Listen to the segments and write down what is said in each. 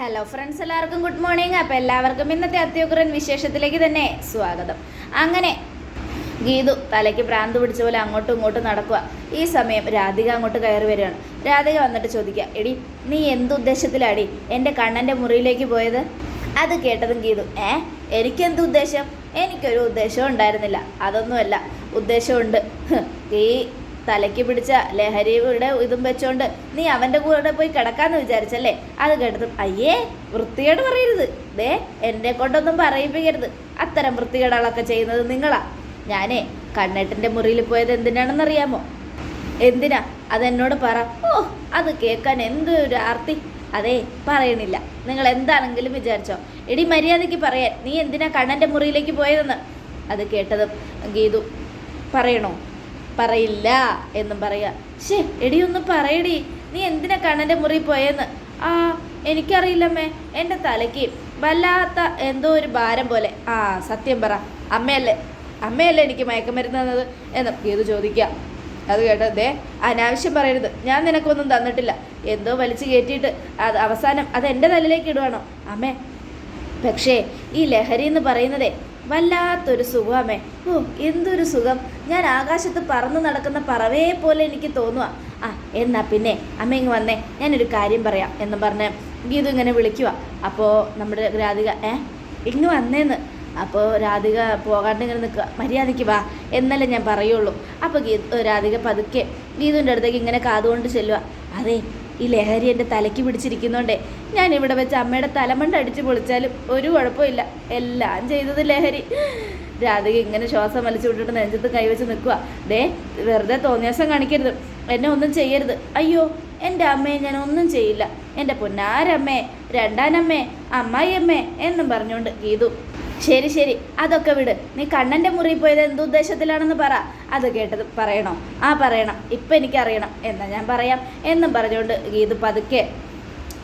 Hello friends എല്ലാവർക്കും good morning അപ്പോൾ എല്ലാവർക്കും ഇന്നത്തെ അത്യുഗ്രൻ വിശേഷത്തിലേക്ക് തന്നെ സ്വാഗതം. അങ്ങനെ ഗീതു തലയ്ക്ക് ഭ്രാന്ത് പിടിച്ച പോലെ അങ്ങോട്ടും ഇങ്ങോട്ടും നടക്കുക. ഈ സമയം രാധിക അങ്ങോട്ട് കയറി വരികയാണ്. രാധിക വന്നിട്ട് ചോദിക്കുക എടി നീ എന്തുദ്ദേശത്തിലാടി എന്റെ കണ്ണന്റെ മുറിയിലേക്ക് പോയത്? അത് കേട്ടതും ഗീതു ഏ എനിക്കെന്ത് ഉദ്ദേശം? എനിക്കൊരു ഉദ്ദേശവും ഉണ്ടായിരുന്നില്ല. അതൊന്നുമല്ല. ഉദ്ദേശമുണ്ട്. ഈ തലയ്ക്ക് പിടിച്ച ലഹരിയുടെ ഇതും വെച്ചോണ്ട് നീ അവന്റെ കൂടെ പോയി കിടക്കാന്ന് വിചാരിച്ചല്ലേ? അത് കേട്ടതും അയ്യേ വൃത്തികേട് പറയരുത്. ദേ എന്നെ കൊണ്ടൊന്നും പറയിപ്പിക്കരുത്. അത്തരം വൃത്തികേടുകളൊക്കെ ചെയ്യുന്നത് നിങ്ങളാ. ഞാനേ കണ്ണേട്ടന്റെ മുറിയിൽ പോയത് എന്തിനാണെന്നറിയാമോ? എന്തിനാ? അതെന്നോട് പറ. ഓ അത് കേൾക്കാൻ എന്തൊരു ആർത്തി. അതെ പറയണില്ല. നിങ്ങൾ എന്താണെങ്കിലും വിചാരിച്ചോ. എടി മര്യാദയ്ക്ക് പറയാൻ. നീ എന്തിനാ കണ്ണന്റെ മുറിയിലേക്ക് പോയതെന്ന്? അത് കേട്ടതും ഗീതു പറയണോ? പറയില്ല എന്നും പറയാ. ശേ എടി ഒന്ന് പറയടി. നീ എന്തിനാ കണ്ണന്റെ മുറി പോയെന്ന്? ആ എനിക്കറിയില്ലമ്മേ. എന്റെ തലയ്ക്ക് വല്ലാത്ത എന്തോ ഒരു ഭാരം പോലെ. ആ സത്യം പറ. അമ്മയല്ലേ? അമ്മയല്ലേ എനിക്ക് മയക്കമരുന്ന് തന്നത്? എന്ന് ഗീതു ചോദിക്കുക അത് കേട്ടോ ദേ അനാവശ്യം പറയരുത്. ഞാൻ നിനക്കൊന്നും തന്നിട്ടില്ല. എന്തോ വലിച്ചു കയറ്റിയിട്ട് അത് അവസാനം അത് എന്റെ തലയിലേക്ക് ഇടുവാണോ? അമ്മേ പക്ഷേ ഈ ലഹരി എന്ന് പറയുന്നതേ വല്ലാത്തൊരു സുഖമേ. ഓ എന്തൊരു സുഖം. ഞാൻ ആകാശത്ത് പറന്ന് നടക്കുന്ന പറവയെ പോലെ എനിക്ക് തോന്നുക ആ എന്നാ പിന്നെ അമ്മ ഇങ്ങ് വന്നേ. ഞാനൊരു കാര്യം പറയാം എന്ന് പറഞ്ഞ് ഗീതു ഇങ്ങനെ വിളിക്കുക അപ്പോൾ നമ്മുടെ രാധിക ഏ ഇങ്ങ് വന്നേന്ന്. അപ്പോൾ രാധിക പോകാണ്ട് ഇങ്ങനെ നിൽക്കുക മര്യാദയ്ക്ക് വാ എന്നല്ലേ ഞാൻ പറയുള്ളൂ. അപ്പോൾ ഗീ രാധിക പതുക്കെ ഗീതുവിന്റെ അടുത്തേക്ക് ഇങ്ങനെ കാതുകൊണ്ട് ചെല്ലുക അതെ ഈ ലഹരി എന്റെ തലയ്ക്ക് പിടിച്ചിരിക്കുന്നോണ്ടേ. ഞാൻ ഇവിടെ വെച്ച് അമ്മയുടെ തലമണ്ട അടിച്ച് പൊളിച്ചാലും ഒരു കുഴപ്പമില്ല. എല്ലാം ചെയ്തത് ലഹരി. രാധിക ഇങ്ങനെ ശ്വാസം വലിച്ചു വിട്ടിട്ട് നെഞ്ചത്ത് കൈവച്ച് നിൽക്കുക ദേ വെറുതെ തോന്നിയാസം കാണിക്കരുത്. എന്നെ ഒന്നും ചെയ്യരുത്. അയ്യോ എന്റെ അമ്മയെ ഞാൻ ഒന്നും ചെയ്യില്ല. എന്റെ പൊന്നാരമ്മേ രണ്ടാനമ്മേ അമ്മായിയമ്മേ എന്നും പറഞ്ഞുകൊണ്ട് ഗീതു ശരി ശരി. അതൊക്കെ വിട്. നീ കണ്ണന്റെ മുറിയിൽ പോയത് എന്തുദ്ദേശത്തിലാണെന്ന് പറ. അത് കേട്ടത് പറയണോ. ആ പറയണം. ഇപ്പം എനിക്കറിയണം. എന്നാ ഞാൻ പറയാം. എന്നും പറഞ്ഞുകൊണ്ട് ഗീത് പതുക്കെ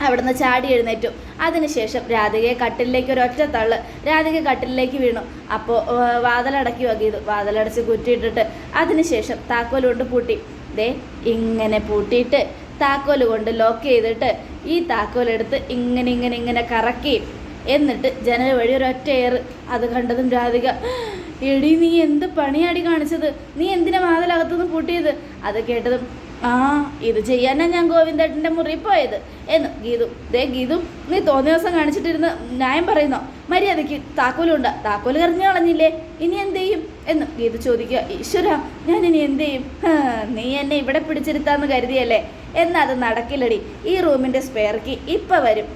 അവിടുന്ന് ചാടി എഴുന്നേറ്റു. അതിനുശേഷം രാധികയെ കട്ടിലേക്ക് ഒറ്റ തള്ള്. രാധിക കട്ടിലേക്ക് വീണു. അപ്പോൾ വാതിലടക്കി വകീതു വാതിലടച്ച് കുറ്റിയിട്ടിട്ട് അതിനുശേഷം താക്കോൽ കൊണ്ട് പൂട്ടി. ദേ ഇങ്ങനെ പൂട്ടിയിട്ട് താക്കോൽ കൊണ്ട് ലോക്ക് ചെയ്തിട്ട് ഈ താക്കോലെടുത്ത് ഇങ്ങനെ ഇങ്ങനെ ഇങ്ങനെ കറക്കി എന്നിട്ട് ജനൽ വഴി ഒരൊറ്റ എയർ അത് കണ്ടതും രാധിക എടി നീ എന്ത് പണിയാടി കാണിച്ചത്? നീ എന്തിനാ വാതിലകത്തുനിന്ന് പൂട്ടിയത്? അത് കേട്ടതും ആ ഇത് ചെയ്യാനാ ഞാൻ ഗോവിന്ദേട്ടന്റെ മുറി പോയത്. എന്ന് ഗീതു ദേ ഗീതു നീ തോന്നിയ ദിവസം കാണിച്ചിട്ടിരുന്ന് ന്യായം പറയുന്നോ? മര്യാദയ്ക്ക് താക്കോലുണ്ട്. താക്കോൽ കറിഞ്ഞു കളഞ്ഞില്ലേ? ഇനി എന്ത് ചെയ്യും? എന്ന് ഗീതു ചോദിക്കുക ഈശ്വര ഞാൻ ഇനി എന്ത് ചെയ്യും? നീ എന്നെ ഇവിടെ പിടിച്ചിരുത്താന്ന് കരുതിയല്ലേ? എന്നാൽ അത് നടക്കില്ലടി. ഈ റൂമിന്റെ സ്പെയർ കീ ഇപ്പം വരും.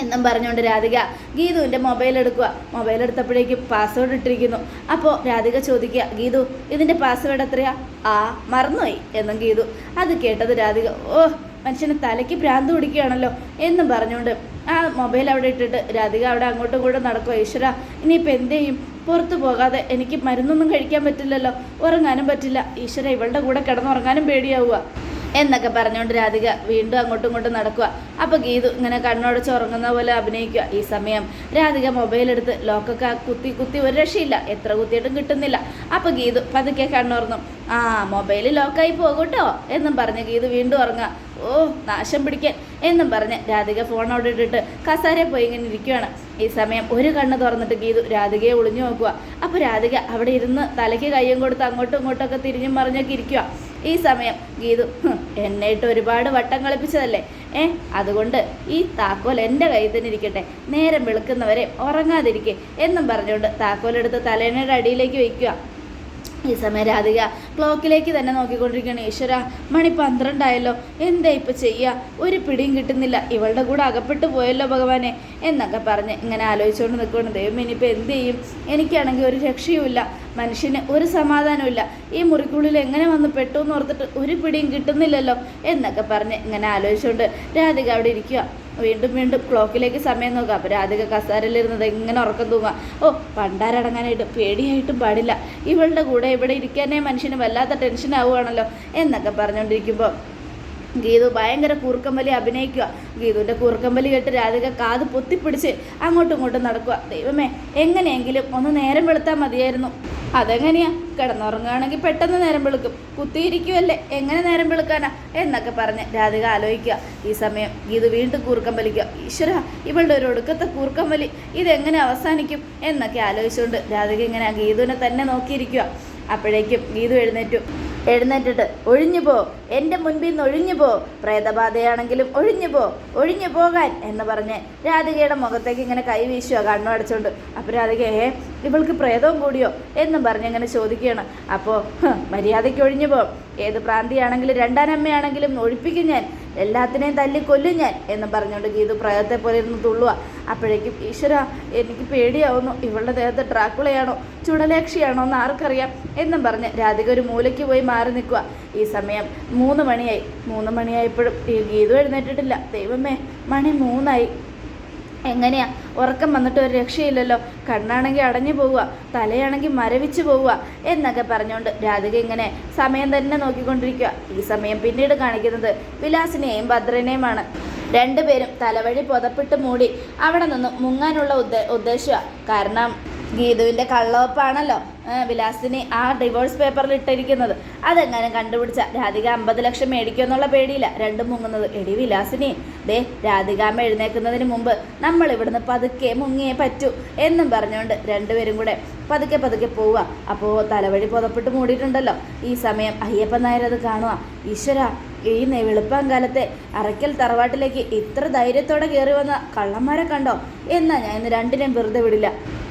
എന്നും പറഞ്ഞുകൊണ്ട് രാധിക ഗീതുവിന്റെ മൊബൈൽ എടുക്കുക. മൊബൈൽ എടുത്തപ്പോഴേക്കും പാസ്വേഡ് ഇട്ടിരിക്കുന്നു. അപ്പോൾ രാധിക ചോദിക്കുക ഗീതു ഇതിന്റെ പാസ്വേഡ് എത്രയാ? ആ മറന്നുപോയി എന്നും ഗീതു. അത് കേട്ടത് രാധിക ഓ മനുഷ്യന് തലയ്ക്ക് ഭ്രാന്ത് പിടിക്കുകയാണല്ലോ എന്നും പറഞ്ഞുകൊണ്ട് ആ മൊബൈൽ അവിടെ ഇട്ടിട്ട് രാധിക അവിടെ അങ്ങോട്ടും ഇങ്ങോട്ടും നടക്കുക. ഈശ്വര ഇനിയിപ്പോൾ എന്ത് ചെയ്യും? പുറത്തു പോകാതെ എനിക്ക് മരുന്നൊന്നും കഴിക്കാൻ പറ്റില്ലല്ലോ. ഉറങ്ങാനും പറ്റില്ല. ഈശ്വര ഇവളുടെ കൂടെ കിടന്നുറങ്ങാനും പേടിയാവുക. എന്നൊക്കെ പറഞ്ഞുകൊണ്ട് രാധിക വീണ്ടും അങ്ങോട്ടും ഇങ്ങോട്ടും നടക്കുക. അപ്പോൾ ഗീതു ഇങ്ങനെ കണ്ണോടച്ച് ഉറങ്ങുന്ന പോലെ അഭിനയിക്കുക. ഈ സമയം രാധിക മൊബൈൽ എടുത്ത് ലോക്കൊക്കെ കുത്തി കുത്തി ഒരു രക്ഷയില്ല. എത്ര കുത്തിയിട്ടും കിട്ടുന്നില്ല. അപ്പോൾ ഗീതു പതുക്കെ കണ്ണുറന്നു ആ മൊബൈൽ ലോക്കായി പോകൂട്ടോ എന്നും പറഞ്ഞ് ഗീതു വീണ്ടും ഉറങ്ങുക. ഓ നാശം പിടിക്കാൻ എന്നും പറഞ്ഞ് രാധിക ഫോൺ അവിടെ ഇട്ടിട്ട് കസാരെ പോയി ഇങ്ങനെ ഇരിക്കുകയാണ് ഈ സമയം ഒരു കണ്ണ് തുറന്നിട്ട് ഗീതു രാധികയെ ഒളിഞ്ഞു നോക്കുക. അപ്പോൾ രാധിക അവിടെ ഇരുന്ന് തലയ്ക്ക് കയ്യും കൊടുത്ത് അങ്ങോട്ടും ഇങ്ങോട്ടൊക്കെ തിരിഞ്ഞും മറിഞ്ഞൊക്കെ ഇരിക്കുക ഈ സമയം ഗീതു "ഹും, എന്നെ ഇട്ട് ഒരുപാട് വട്ടം കളിപ്പിച്ചതല്ലേ? ഏ അതുകൊണ്ട് ഈ താക്കോൽ എന്റെ കയ്യിൽ തന്നെ ഇരിക്കട്ടെ. നേരം വെളുക്കുന്നവരെ ഉറങ്ങാതിരിക്കെ എന്നും പറഞ്ഞുകൊണ്ട് താക്കോലെടുത്ത് തലേണയുടെ അടിയിലേക്ക് വയ്ക്കുക. ഈ സമയം രാധിക ക്ലോക്കിലേക്ക് തന്നെ നോക്കിക്കൊണ്ടിരിക്കുകയാണ്. ഈശ്വര മണി പന്ത്രണ്ടായല്ലോ. എന്താ ഇപ്പം ചെയ്യുക ഒരു പിടിയും കിട്ടുന്നില്ല. ഇവളുടെ കൂടെ അകപ്പെട്ടു പോയല്ലോ ഭഗവാനെ എന്നൊക്കെ പറഞ്ഞ് ഇങ്ങനെ ആലോചിച്ചുകൊണ്ട് നിൽക്കുകയാണ്. ദൈവം ഇനിയിപ്പോൾ എന്ത് ചെയ്യും? എനിക്കാണെങ്കിൽ ഒരു രക്ഷയുമില്ല. മനുഷ്യന് ഒരു സമാധാനമില്ല ഈ മുറിക്കുള്ളിൽ എങ്ങനെ വന്ന് പെട്ടു എന്ന് ഓർത്തിട്ട് ഒരു പിടിയും കിട്ടുന്നില്ലല്ലോ എന്നൊക്കെ പറഞ്ഞ് ഇങ്ങനെ ആലോചിച്ചുകൊണ്ട് രാധിക അവിടെ ഇരിക്കുക വീണ്ടും വീണ്ടും ക്ലോക്കിലേക്ക് സമയം നോക്കുക. അപ്പോൾ രാധിക കസാരയിലിരുന്നത് എങ്ങനെ ഉറക്കം തൂങ്ങുക. ഓ പണ്ടാരടങ്ങാനായിട്ട് പേടിയായിട്ടും പാടില്ല. ഇവളുടെ കൂടെ ഇവിടെ ഇരിക്കാനേ മനുഷ്യന് വല്ലാത്ത ടെൻഷൻ ആവുകയാണല്ലോ എന്നൊക്കെ പറഞ്ഞുകൊണ്ടിരിക്കുമ്പോൾ ഗീതു ഭയങ്കര കൂർക്കമ്പലി അഭിനയിക്കുക. ഗീതുവിന്റെ കൂർക്കമ്പലി കേട്ട് രാധിക കാത് പൊത്തിപ്പിടിച്ച് അങ്ങോട്ടും ഇങ്ങോട്ടും നടക്കുക. ദൈവമേ എങ്ങനെയെങ്കിലും ഒന്ന് നേരം വെളുത്താൽ മതിയായിരുന്നു. അതെങ്ങനെയാ? കിടന്നുറങ്ങുകയാണെങ്കിൽ പെട്ടെന്ന് നേരം വെളുക്കും. കുത്തിയിരിക്കുമല്ലേ എങ്ങനെ നേരം വെളുക്കാനാ? എന്നൊക്കെ പറഞ്ഞ് രാധിക ആലോചിക്കുക. ഈ സമയം ഗീതു വീണ്ടും കൂർക്കം വലിക്കുക ഈശ്വര ഇവളുടെ ഒരു ഒടുക്കത്തെ കൂർക്കം വലി ഇതെങ്ങനെ അവസാനിക്കും? എന്നൊക്കെ ആലോചിച്ചുകൊണ്ട് രാധിക ഇങ്ങനെ ഗീതുവിനെ തന്നെ നോക്കിയിരിക്കുക. അപ്പോഴേക്കും ഗീതു എഴുന്നേറ്റു. എഴുന്നേറ്റിട്ട് ഒഴിഞ്ഞു പോ എന്റെ മുൻപിൽ നിന്ന് ഒഴിഞ്ഞു പോ പ്രേതബാധയാണെങ്കിലും ഒഴിഞ്ഞു പോ ഒഴിഞ്ഞു പോകാൻ എന്ന് പറഞ്ഞ് രാധികയുടെ മുഖത്തേക്ക് ഇങ്ങനെ കൈ വീശുക കണ്ണു അടച്ചുകൊണ്ട് അപ്പോൾ രാധിക ഏ ഇവൾക്ക് പ്രേതവും കൂടിയോ? എന്നും പറഞ്ഞ് ഇങ്ങനെ ചോദിക്കുകയാണ്. അപ്പോൾ മര്യാദയ്ക്ക് ഒഴിഞ്ഞു പോ. ഏത് പ്രാന്തിയാണെങ്കിലും രണ്ടാനമ്മയാണെങ്കിലും ഒഴിപ്പിക്കും ഞാൻ. എല്ലാത്തിനെയും തല്ലി കൊല്ലും ഞാൻ എന്ന് പറഞ്ഞുകൊണ്ട് ഗീതു പ്രയത്തെ പോലെ ഇരുന്ന് തുള്ളുക അപ്പോഴേക്കും ഈശ്വര എനിക്ക് പേടിയാവുന്നു. ഇവളുടെ ദേഹത്ത് ഡ്രാക്കുളയാണോ ചുടലേക്ഷിയാണോ എന്ന് ആർക്കറിയാം എന്നും പറഞ്ഞ് രാധിക ഒരു മൂലയ്ക്ക് പോയി മാറി നിൽക്കുക ഈ സമയം മൂന്ന് മണിയായി. മൂന്ന് മണിയായപ്പോഴും ഈ ഗീതു എഴുന്നേറ്റിട്ടില്ല. ദൈവമേ മണി മൂന്നായി. എങ്ങനെയാ? ഉറക്കം വന്നിട്ട് ഒരു രക്ഷയില്ലല്ലോ. കണ്ണാണെങ്കിൽ അടഞ്ഞു പോവുക തലയാണെങ്കിൽ മരവിച്ചു പോവുക എന്നൊക്കെ പറഞ്ഞുകൊണ്ട് രാധിക ഇങ്ങനെ സമയം തന്നെ നോക്കിക്കൊണ്ടിരിക്കുക. ഈ സമയം പിന്നീട് കാണിക്കുന്നത് വിലാസിനെയും ഭദ്രനെയുമാണ്. രണ്ടുപേരും തലവഴി പുതപ്പിട്ട് മൂടി അവിടെ നിന്നും മുങ്ങാനുള്ള ഉദ്ദേ ഉദ്ദേശമാണ് കാരണം ഗീതുവിന്റെ കള്ളവപ്പാണല്ലോ വിലാസിനി ആ ഡിവോഴ്സ് പേപ്പറിൽ ഇട്ടിരിക്കുന്നത്. അതെങ്ങനെ കണ്ടുപിടിച്ച രാധിക അമ്പത് ലക്ഷം മേടിക്കുമെന്നുള്ള പേടിയില്ല. രണ്ടും മുങ്ങുന്നത് എടി വിലാസിനി ദേ രാധികാമ്മ എഴുന്നേക്കുന്നതിന് മുമ്പ് നമ്മൾ ഇവിടുന്ന് പതുക്കെ മുങ്ങിയേ പറ്റൂ എന്നും പറഞ്ഞുകൊണ്ട് രണ്ടുപേരും കൂടെ പതുക്കെ പതുക്കെ പോവുക. അപ്പോൾ തലവഴി പുതപ്പെട്ട് മൂടിയിട്ടുണ്ടല്ലോ. ഈ സമയം അയ്യപ്പൻ നായർ അത് കാണുക. ഈശ്വര ഈ വെളുപ്പം കാലത്തെ അറയ്ക്കൽ തറവാട്ടിലേക്ക് ഇത്ര ധൈര്യത്തോടെ കയറി വന്ന കള്ളന്മാരെ കണ്ടോ? എന്നാ ഞാൻ ഇന്ന് രണ്ടിനെയും വെറുതെ വിടില്ല.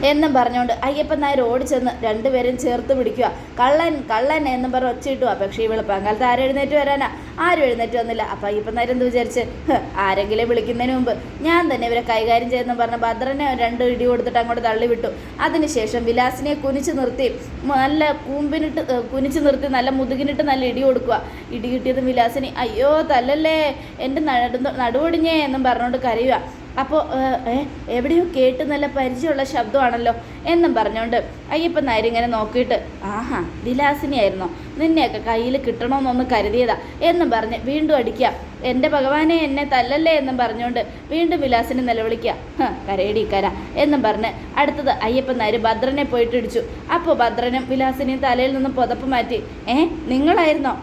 എന്നും പറഞ്ഞുകൊണ്ട് അയ്യപ്പൻ നായർ ഓടിച്ചെന്ന് രണ്ടുപേരും ചേർത്ത് പിടിക്കുക. കള്ളൻ കള്ളൻ എന്നും പറഞ്ഞ് ഒച്ചയിട്ടു പക്ഷേ ഈ വെളുപ്പാങ്കാലത്ത് ആരും എഴുന്നേറ്റ് വരാനാ. ആരും എഴുന്നേറ്റ് വന്നില്ല. അപ്പം അയ്യപ്പൻ നായർ എന്ത് വിചാരിച്ച്? ആരെങ്കിലും വിളിക്കുന്നതിന് മുമ്പ് ഞാൻ തന്നെ ഇവരെ കൈകാര്യം ചെയ്യുന്നു പറഞ്ഞ് ഭദ്രനെ രണ്ട് ഇടി കൊടുത്തിട്ട് അങ്ങോട്ട് തള്ളിവിട്ടു. അതിനുശേഷം വിലാസിനെ കുനിച്ച് നിർത്തി നല്ല കൂമ്പിനിട്ട് കുനിച്ച് നിർത്തി നല്ല മുതുകിനിട്ട് നല്ല ഇടി കൊടുക്കുക. ഇടി കിട്ടിയത് വിലാസിനി അയ്യോ തല്ലല്ലേ. എന്റെ നടു നടുവൊടിഞ്ഞേ എന്നും പറഞ്ഞുകൊണ്ട് കരയുക അപ്പോൾ എവിടെയോ കേട്ട് നല്ല പരിചയമുള്ള ശബ്ദമാണല്ലോ എന്നും പറഞ്ഞുകൊണ്ട് അയ്യപ്പൻ നായർ ഇങ്ങനെ നോക്കിയിട്ട് ആഹാ ദിലാസിനിയായിരുന്നോ നിന്നെയൊക്കെ കയ്യിൽ കിട്ടണമെന്നൊന്ന് കരുതിയതാ എന്നും പറഞ്ഞ് വീണ്ടും അടിക്കുക എന്റെ ഭഗവാനെ എന്നെ തല്ലല്ലേ? എന്നും പറഞ്ഞുകൊണ്ട് വീണ്ടും വിലാസിനെ നിലവിളിക്കുക "ഹ്, കരയടി കര എന്നും പറഞ്ഞ് അടുത്തത് അയ്യപ്പൻ നായർ ഭദ്രനെ പോയിട്ട് ഇടിച്ചു. അപ്പോൾ ഭദ്രനും വിലാസിനെയും തലയിൽ നിന്നും പുതപ്പ് മാറ്റി ഏ നിങ്ങളായിരുന്നോ?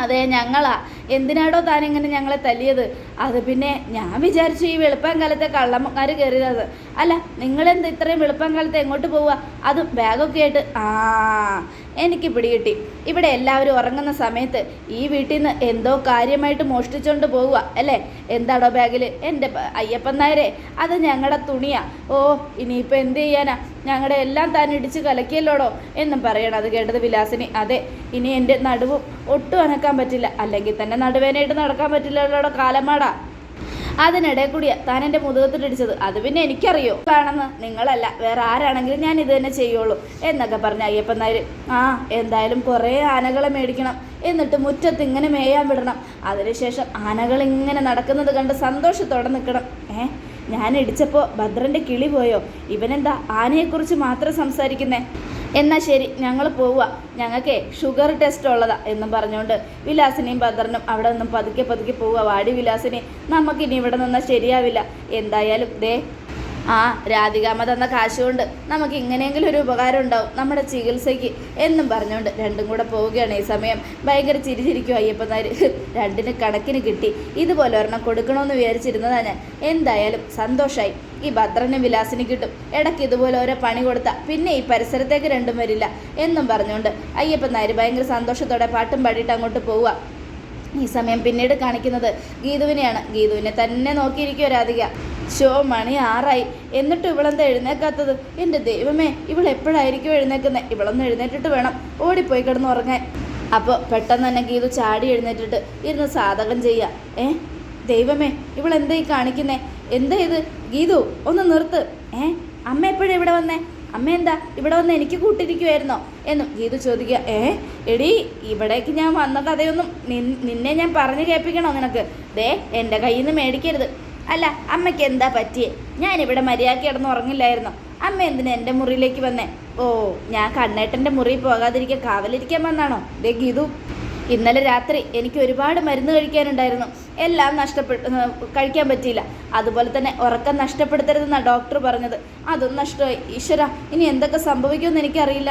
അതെ ഞങ്ങളാ. എന്തിനാടോ താൻ ഇങ്ങനെ ഞങ്ങളെ തല്ലിയത്? അത് പിന്നെ ഞാൻ വിചാരിച്ചു ഈ വെളുപ്പം കാലത്തെ കള്ളന്മാർ കയറിയത്. അല്ല നിങ്ങളെന്ത് ഇത്രയും വെളുപ്പം കാലത്ത് എങ്ങോട്ട് പോവുക? അതും ബാഗൊക്കെ ആയിട്ട് ആ എനിക്ക് പിടികിട്ടി ഇവിടെ എല്ലാവരും ഉറങ്ങുന്ന സമയത്ത് ഈ വീട്ടിൽ നിന്ന് എന്തോ കാര്യമായിട്ട് മോഷ്ടിച്ചുകൊണ്ട് പോവുക അല്ലേ? എന്താടോ ബാഗിൽ എന്റെ അയ്യപ്പൻ നായരെ അത് ഞങ്ങളുടെ തുണിയാ. ഓ ഇനിയിപ്പോൾ എന്ത് ചെയ്യാനാ? ഞങ്ങളുടെ എല്ലാം താൻ ഇടിച്ച് കലക്കിയല്ലോടോ? എന്നും പറയണം. അത് കേട്ടത് വിലാസിനി. അതെ ഇനി എന്റെ നടുവും ഒട്ടും അനക്കാൻ പറ്റില്ല. അല്ലെങ്കിൽ തന്നെ നടുവേനായിട്ട് നടക്കാൻ പറ്റില്ലല്ലോ കാലമാടാ അതിനിടെ കൂടിയാ താൻ എന്റെ മുതുകത്തിട്ടിടിച്ചത് അത് പിന്നെ എനിക്കറിയോ? ആണെന്ന് നിങ്ങളല്ല വേറെ ആരാണെങ്കിലും ഞാൻ ഇത് തന്നെ ചെയ്യുള്ളൂ എന്നൊക്കെ പറഞ്ഞ അയ്യപ്പൻ നായർ ആ എന്തായാലും കുറേ ആനകളെ മേടിക്കണം. എന്നിട്ട് മുറ്റത്ത് ഇങ്ങനെ മേയാൻ വിടണം. അതിനുശേഷം ആനകൾ ഇങ്ങനെ നടക്കുന്നത് കണ്ട് സന്തോഷത്തോടെ നിൽക്കണം ഏ ഞാൻ ഇടിച്ചപ്പോൾ ഭദ്രന്റെ കിളി പോയോ? ഇവനെന്താ ആനയെക്കുറിച്ച് മാത്രം സംസാരിക്കുന്നേ? എന്നാൽ ശരി ഞങ്ങൾ പോവുക. ഞങ്ങൾക്ക് ഷുഗർ ടെസ്റ്റ് ഉള്ളതാ എന്നും പറഞ്ഞുകൊണ്ട് വിലാസിനെയും ഭദ്രനും അവിടെ നിന്നും പതുക്കെ പതുക്കെ പോവുക. വാടി വിലാസിനെ നമുക്കിനി ഇവിടെ നിന്നാൽ ശരിയാവില്ല. എന്തായാലും ദേ ആ രാധികാമ്മ തന്ന കാശ് കൊണ്ട് നമുക്ക് ഇങ്ങനെയെങ്കിലും ഒരു ഉപകാരം ഉണ്ടാവും നമ്മുടെ ചികിത്സയ്ക്ക് എന്നും പറഞ്ഞുകൊണ്ട് രണ്ടും കൂടെ പോവുകയാണ് ഈ സമയം. ഭയങ്കര ചിരിച്ചിരിക്കും അയ്യപ്പനാർ രണ്ടിന് കണക്കിന് കിട്ടി. ഇതുപോലെ ഒരെണ്ണം കൊടുക്കണമെന്ന് വിചാരിച്ചിരുന്നതാണ് ഞാൻ. എന്തായാലും സന്തോഷമായി ഈ ഭദ്രനും വിലാസിന് കിട്ടും. ഇടയ്ക്ക് ഇതുപോലെ ഓരോ പണി കൊടുത്താൽ പിന്നെ ഈ പരിസരത്തേക്ക് രണ്ടും വരില്ല എന്നും പറഞ്ഞുകൊണ്ട് അയ്യപ്പൻ ഭയങ്കര സന്തോഷത്തോടെ പാട്ടും പാടിയിട്ട് അങ്ങോട്ട് പോവുക ഈ സമയം പിന്നീട് കാണിക്കുന്നത് ഗീതുവിനെയാണ്. ഗീതുവിനെ തന്നെ നോക്കിയിരിക്കുക രാധിക. ഷോ മണി ആറായി. എന്നിട്ട് ഇവളെന്താ എഴുന്നേക്കാത്തത്? എന്റെ ദൈവമേ ഇവൾ എപ്പോഴായിരിക്കും എഴുന്നേക്കുന്നത് ഇവളൊന്ന് എഴുന്നേറ്റിട്ട് വേണം ഓടിപ്പോയി കിടന്ന് ഉറങ്ങാൻ. അപ്പോൾ പെട്ടെന്ന് തന്നെ ഗീതു ചാടി എഴുന്നേറ്റിട്ട് ഇരുന്ന് സാധകം ചെയ്യുക ഏ? ദൈവമേ ഈ കാണിക്കുന്നേ? എന്താ ഇത്? ഗീതു ഒന്ന് നിർത്ത്. ഏ? അമ്മ എപ്പോഴും ഇവിടെ വന്നേ? അമ്മ എന്താ ഇവിടെ വന്ന് എനിക്ക് കൂട്ടിരിക്കുമായിരുന്നോ എന്നും ഗീതു ചോദിക്കുക ഏ എടി ഇവിടേക്ക് ഞാൻ വന്ന കഥയൊന്നും നിന്നെ ഞാൻ പറഞ്ഞു കേൾപ്പിക്കണോ നിനക്ക്? ദേ എന്റെ കയ്യിൽ നിന്ന് മേടിക്കരുത്. അല്ല അമ്മയ്ക്ക് എന്താ പറ്റിയേ? ഞാനിവിടെ മര്യാദ കിടന്ന് ഉറങ്ങില്ലായിരുന്നു. അമ്മ എന്തിനാ എന്റെ മുറിയിലേക്ക് വന്നേ? ഓ ഞാൻ കണ്ണേട്ടന്റെ മുറിയിൽ പോകാതിരിക്കാൻ കാവലിരിക്കാൻ വന്നാണോ? ദേ ഗീതു ഇന്നലെ രാത്രി എനിക്ക് ഒരുപാട് മരുന്ന് കഴിക്കാനുണ്ടായിരുന്നു. എല്ലാം നഷ്ടപ്പെട്ടു കഴിക്കാൻ പറ്റിയില്ല. അതുപോലെ തന്നെ ഉറക്കം നഷ്ടപ്പെടുത്തരുതെന്നാണ് ഡോക്ടർ പറഞ്ഞത്. അതും നഷ്ടമായി. ഈശ്വര ഇനി എന്തൊക്കെ സംഭവിക്കുമെന്ന് എനിക്കറിയില്ല.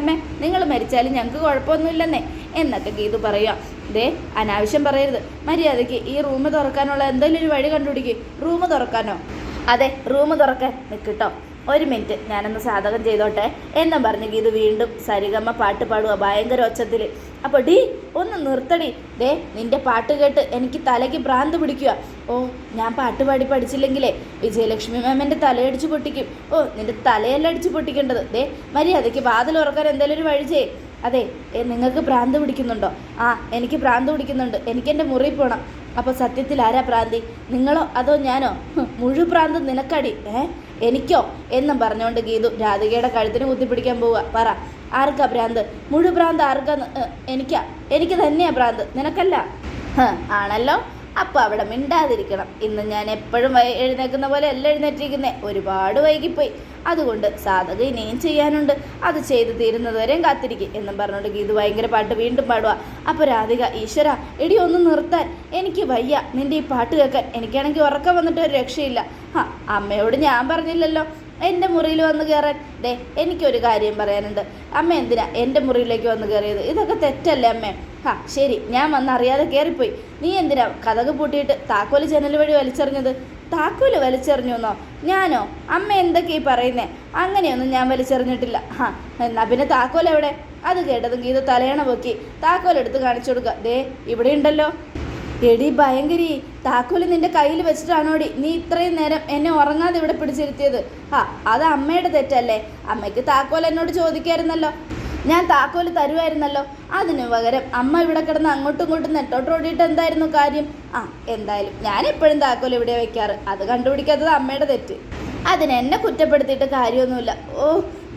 അമ്മേ നിങ്ങൾ മരിച്ചാലും ഞങ്ങൾക്ക് കുഴപ്പമൊന്നുമില്ലെന്നേ. എന്നൊക്കെ ഗീതു പറയുക ദേ അനാവശ്യം പറയരുത്. മര്യാദയ്ക്ക് ഈ റൂം തുറക്കാനുള്ള എന്തെങ്കിലും ഒരു വഴി കണ്ടുപിടിക്കുക റൂം തുറക്കാനോ? അതെ റൂം തുറക്കാൻ നിൽക്കട്ടോ ഒരു മിനിറ്റ് ഞാനൊന്ന് സാധകം ചെയ്തോട്ടെ എന്നും പറഞ്ഞ് ഗീത് വീണ്ടും സരിഗമ്മ പാട്ട് പാടുക ഭയങ്കര ഒച്ചത്തിൽ അപ്പോൾ ഡീ ഒന്ന് നിർത്തടി. ദേ നിന്റെ പാട്ട് കേട്ട് എനിക്ക് തലയ്ക്ക് ഭ്രാന്ത് പിടിക്കുക ഓ ഞാൻ പാട്ട് പാടി പഠിച്ചില്ലെങ്കിലേ വിജയലക്ഷ്മി മാമന്റെ തലയടിച്ച് പൊട്ടിക്കും. ഓ നിന്റെ തലയല്ല അടിച്ച് പൊട്ടിക്കേണ്ടത്. ദേ മര്യാദയ്ക്ക് വാതിൽ ഉറക്കാൻ എന്തെങ്കിലും ഒരു വഴി ചെയ്യേ അതെ നിങ്ങൾക്ക് ഭ്രാന്ത് പിടിക്കുന്നുണ്ടോ? ആ എനിക്ക് ഭ്രാന്ത് പിടിക്കുന്നുണ്ട്. എനിക്ക് എന്റെ മുറി പോണം. അപ്പോൾ സത്യത്തിൽ ആരാ ഭ്രാന്തി? നിങ്ങളോ അതോ ഞാനോ? മുഴു ഭ്രാന്ത് നിനക്കടി ഏ? എനിക്കോ എന്നും പറഞ്ഞുകൊണ്ട് ഗീതു രാധികയുടെ കഴുത്തിന് കുത്തിപ്പിടിക്കാൻ പോവുക. പറ ആർക്കാ ഭ്രാന്ത്? മുഴു ഭ്രാന്ത് ആർക്കാ എനിക്കാ? എനിക്ക് തന്നെയാ ഭ്രാന്ത്. നിനക്കല്ല? ആണല്ലോ? അപ്പോൾ അവിടെ മിണ്ടാതിരിക്കണം. ഇന്ന് ഞാൻ എപ്പോഴും എഴുന്നേക്കുന്ന പോലെ അല്ല എഴുന്നേറ്റിരിക്കുന്നേ. ഒരുപാട് വൈകിപ്പോയി. അതുകൊണ്ട് സാധക ഇനിയും ചെയ്യാനുണ്ട്. അത് ചെയ്തു തീരുന്നതുവരെയും കാത്തിരിക്കും എന്നും പറഞ്ഞുകൊണ്ട് ഗീത് ഭയങ്കര പാട്ട് വീണ്ടും പാടുക അപ്പോൾ രാധിക ഈശ്വര എടി ഒന്ന് നിർത്താൻ. എനിക്ക് വയ്യ. നിന്റെ ഈ പാട്ട് കേൾക്കാൻ. എനിക്കാണെങ്കിൽ ഉറക്കം വന്നിട്ട് ഒരു രക്ഷയില്ല. ആ അമ്മയോട് ഞാൻ പറഞ്ഞില്ലല്ലോ. എന്റെ മുറിയിൽ വന്ന് കയറാൻ ഡേ എനിക്കൊരു കാര്യം പറയാനുണ്ട്. അമ്മ എന്തിനാ എന്റെ മുറിയിലേക്ക് വന്ന് കയറിയത് ഇതൊക്കെ തെറ്റല്ലേ അമ്മേ? ഹാ ശരി. ഞാൻ വന്നറിയാതെ കയറിപ്പോയി നീ എന്തിനാ കഥക് പൂട്ടിയിട്ട് താക്കോൽ ജനൽ വഴി വലിച്ചെറിഞ്ഞത്? താക്കോൽ വലിച്ചെറിഞ്ഞു എന്നോ ഞാനോ? അമ്മ എന്തൊക്കെ ഈ പറയുന്നേ? അങ്ങനെയൊന്നും ഞാൻ വലിച്ചെറിഞ്ഞിട്ടില്ല. ഹാ എന്നാ പിന്നെ താക്കോൽ എവിടെ? അത് കേട്ടതും ഗീത തലയണ പൊക്കി താക്കോൽ എടുത്ത് കാണിച്ചു കൊടുക്കുക. ദേ ഇവിടെ ഉണ്ടല്ലോ. എടി ഭയങ്കരി. താക്കോൽ നിന്റെ കയ്യിൽ വെച്ചിട്ടാണോടി നീ ഇത്രയും നേരം എന്നെ ഉറങ്ങാതെ ഇവിടെ പിടിച്ചിരുത്തിയത്? ആ അത് അമ്മയുടെ തെറ്റല്ലേ? അമ്മയ്ക്ക് താക്കോൽ എന്നോട് ചോദിക്കായിരുന്നല്ലോ. ഞാൻ താക്കോൽ തരുമായിരുന്നല്ലോ അതിനു പകരം അമ്മ ഇവിടെ കിടന്ന് അങ്ങോട്ടും ഇങ്ങോട്ടും നെട്ടോട്ടോടിയിട്ട് എന്തായിരുന്നു കാര്യം? ആ എന്തായാലും ഞാൻ എപ്പോഴും താക്കോൽ ഇവിടെ വെക്കാറ്. അത് കണ്ടുപിടിക്കാത്തത് അമ്മയുടെ തെറ്റ്. അതിനെന്നെ കുറ്റപ്പെടുത്തിയിട്ട് കാര്യമൊന്നുമില്ല. ഓ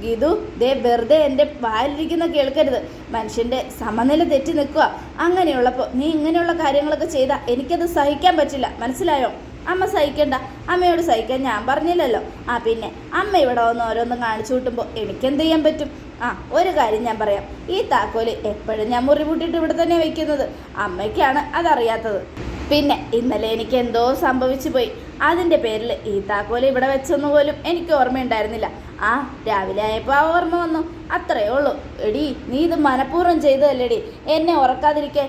ഗീതു ദേ വെറുതെ എന്റെ വായിലിരിക്കുന്ന കേൾക്കരുത്. മനുഷ്യന്റെ സമനില തെറ്റി നിൽക്കുക. അങ്ങനെയുള്ളപ്പോൾ നീ ഇങ്ങനെയുള്ള കാര്യങ്ങളൊക്കെ ചെയ്താൽ എനിക്കത് സഹിക്കാൻ പറ്റില്ല. മനസ്സിലായോ? അമ്മ സഹിക്കണ്ട. അമ്മയോട് സഹിക്കാൻ ഞാൻ പറഞ്ഞില്ലല്ലോ. ആ പിന്നെ അമ്മ ഇവിടെ വന്ന് ഓരോന്നും കാണിച്ചു കൂട്ടുമ്പോൾ എനിക്കെന്ത് ചെയ്യാൻ പറ്റും? ആ ഒരു കാര്യം ഞാൻ പറയാം. ഈ താക്കോൽ എപ്പോഴും ഞാൻ മുറി പൂട്ടിയിട്ട് ഇവിടെ തന്നെ വെക്കുന്നത്. അമ്മയ്ക്കാണ് അതറിയാത്തത്. പിന്നെ ഇന്നലെ എനിക്ക് എന്തോ സംഭവിച്ചു പോയി. അതിന്റെ പേരിൽ ഈ താക്കോൽ ഇവിടെ വെച്ചൊന്നു പോലും എനിക്ക് ഓർമ്മയുണ്ടായിരുന്നില്ല. ആ രാവിലെ ആയപ്പോൾ ആ ഓർമ്മ വന്നു. അത്രയേ ഉള്ളൂ. എടി നീ ഇത് മനഃപൂർവം ചെയ്തതല്ലേടി. എന്നെ ഉറക്കാതിരിക്കേ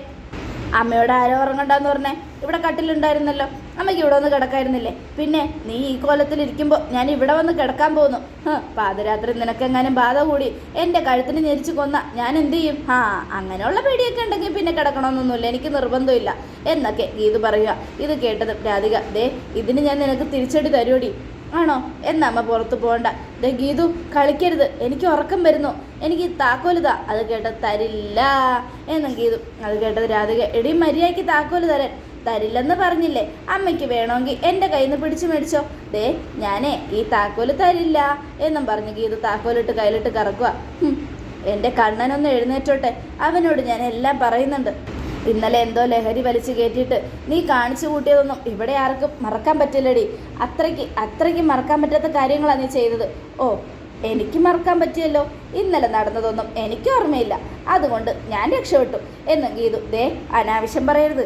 അമ്മയോട് ആരോ ഉറങ്ങണ്ടെന്ന് പറഞ്ഞേ? ഇവിടെ കട്ടിലുണ്ടായിരുന്നല്ലോ. അമ്മയ്ക്ക് ഇവിടെ വന്ന് കിടക്കായിരുന്നില്ലേ? പിന്നെ നീ ഈ കോലത്തിലിരിക്കുമ്പോൾ ഞാൻ ഇവിടെ വന്ന് കിടക്കാൻ പോകുന്നു. പാതിരാത്രി നിനക്കെങ്ങാനും ബാധ കൂടി. എന്റെ കഴുത്തിന് ഞെരിച്ച് കൊന്ന ഞാൻ എന്ത് ചെയ്യും? ആ അങ്ങനെയുള്ള പേടിയൊക്കെ ഉണ്ടെങ്കിൽ പിന്നെ കിടക്കണമെന്നൊന്നുമില്ല. എനിക്ക് നിർബന്ധമില്ല. എന്നൊക്കെ ഗീത് പറയുക. ഇത് കേട്ടത് രാധിക ദേ ഇതിന് ഞാൻ നിനക്ക് തിരിച്ചടി തരുമടി ആണോ? എന്നാ അമ്മ പുറത്ത് പോകണ്ട. ദേ ഗീതു കളിക്കരുത്. എനിക്ക് ഉറക്കം വരുന്നു. എനിക്ക് താക്കോലുതാ അത് കേട്ടത് തരില്ല. എന്നും ഗീതു അത് കേട്ടത് രാധിക എടി മര്യാദയ്ക്ക് താക്കോൽ തരാൻ. തരില്ലെന്ന് പറഞ്ഞില്ലേ? അമ്മയ്ക്ക് വേണമെങ്കിൽ എന്റെ കയ്യിൽ നിന്ന് പിടിച്ചു മേടിച്ചോ. ദേ ഞാനേ ഈ താക്കോൽ തരില്ല എന്നും പറഞ്ഞ് ഗീത താക്കോലിട്ട് കയ്യിലിട്ട് കറക്കുക എന്റെ കണ്ണനൊന്ന് എഴുന്നേറ്റോട്ടെ. അവനോട് ഞാൻ എല്ലാം പറയുന്നുണ്ട്. ഇന്നലെ എന്തോ ലഹരി വലിച്ചു കയറ്റിയിട്ട് നീ കാണിച്ചു കൂട്ടിയതൊന്നും ഇവിടെ ആർക്കും മറക്കാൻ പറ്റില്ലടി. അത്രയ്ക്ക് അത്രയ്ക്ക് മറക്കാൻ പറ്റാത്ത കാര്യങ്ങളാണ് നീ ചെയ്തത്. ഓ എനിക്ക് മറക്കാൻ പറ്റിയല്ലോ. ഇന്നലെ നടന്നതൊന്നും എനിക്ക് ഓർമ്മയില്ല. അതുകൊണ്ട് ഞാൻ രക്ഷപ്പെട്ടു. എന്നും ഗീതു ദേ അനാവശ്യം പറയരുത്.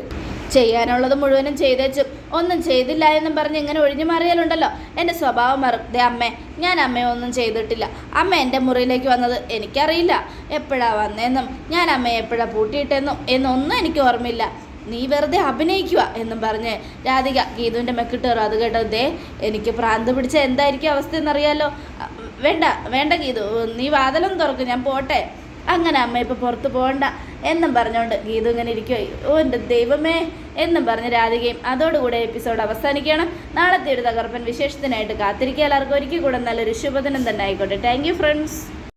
ചെയ്യാനുള്ളത് മുഴുവനും ചെയ്തേച്ചും. ഒന്നും ചെയ്തില്ല എന്നും പറഞ്ഞ് ഇങ്ങനെ ഒഴിഞ്ഞു മാറിയാലുണ്ടല്ലോ. എന്റെ സ്വഭാവം മാറും ദേ അമ്മേ ഞാൻ അമ്മയെ ഒന്നും ചെയ്തിട്ടില്ല. അമ്മ എന്റെ മുറിയിലേക്ക് വന്നത് എനിക്കറിയില്ല. എപ്പോഴാ വന്നതെന്നും ഞാൻ അമ്മയെ എപ്പോഴാണ് പൂട്ടിയിട്ടെന്നും എന്നൊന്നും എനിക്ക് ഓർമ്മയില്ല. നീ വെറുതെ അഭിനയിക്കുക എന്നും പറഞ്ഞ് രാധിക ഗീതുവിന്റെ മെക്കിട്ടേറും അത് കേട്ടോ. ദേ എനിക്ക് പ്രാന്ത് പിടിച്ച എന്തായിരിക്കും അവസ്ഥ എന്നറിയാലോ വേണ്ട വേണ്ട ഗീതു നീ വാതിലൊന്നും തുറക്കും ഞാൻ പോട്ടെ. അങ്ങനെ അമ്മ ഇപ്പോൾ പുറത്ത് പോകണ്ട എന്നും പറഞ്ഞുകൊണ്ട് ഗീതു ഇങ്ങനെ ഇരിക്കുകയോ ഓ എന്റെ ദൈവമേ എന്നും പറഞ്ഞ് രാധികയും അതോടുകൂടെ എപ്പിസോഡ് അവസാനിക്കുകയാണ്. നാളത്തെ ഒരു തകർപ്പൻ വിശേഷത്തിനായിട്ട് കാത്തിരിക്കുക. എല്ലാവർക്കും ഒരിക്കൽ കൂടെ നല്ലൊരു ശുഭദിനം തന്നെ ആയിക്കോട്ടെ. Thank friends